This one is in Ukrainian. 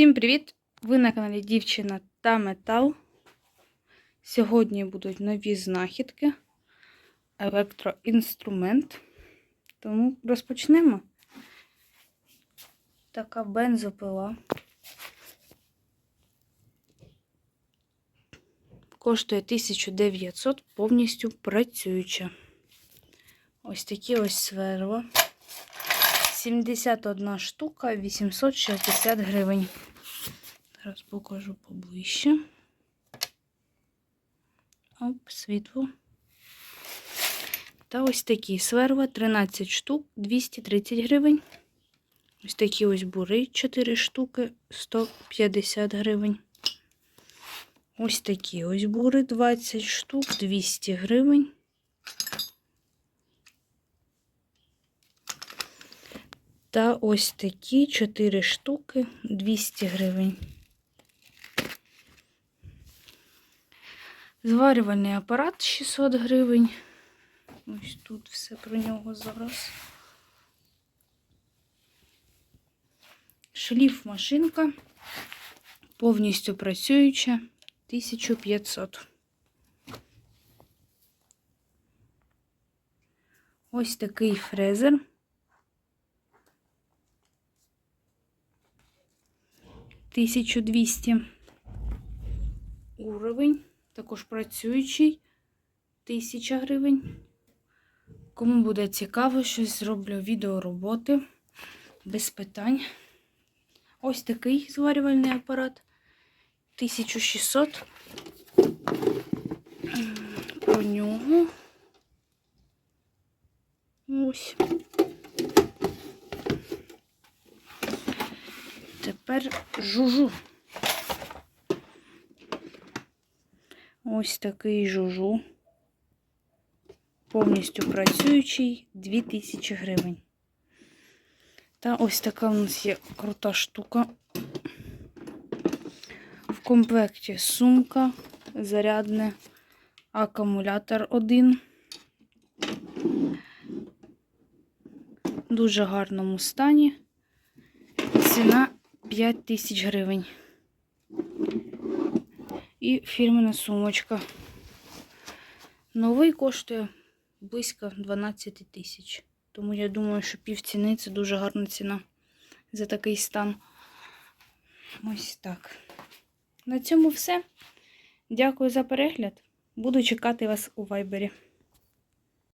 Всім привіт! Ви на каналі Дівчина та Метал. Сьогодні будуть нові знахідки, електроінструмент. Тому розпочнемо. Така бензопила. Коштує 1900 повністю працююча. Ось такі ось сверла. 71 штука, 860 гривень. Зараз покажу поближче. Оп, світло. Та ось такі сверла, 13 штук, 230 гривень. Ось такі ось бури, 4 штуки, 150 гривень. Ось такі ось бури, 20 штук, 200 гривень. Та ось такі 4 штуки 200 гривень. Зварювальний апарат 600 гривень. Ось тут все про нього зараз. Шліф машинка повністю працююча 1500. Ось такий фрезер. Тисячу двісті уровень, також працюючий, тисяча гривень. Кому буде цікаво, щось зроблю відео роботи без питань. Ось такий зварювальний апарат 1600. Про нього. Ось. Тепер жужу. Ось такий жужу. Повністю працюючий 2000 гривень. Та ось така у нас є крута штука. В комплекті сумка, зарядне, акумулятор один. В дуже гарному стані. Ціна 5 тисяч гривень. І фірмена сумочка. Новий коштує близько 12 тисяч. Тому я думаю, що пів ціни це дуже гарна ціна за такий стан. Ось так. На цьому все. Дякую за перегляд. Буду чекати вас у вайбері.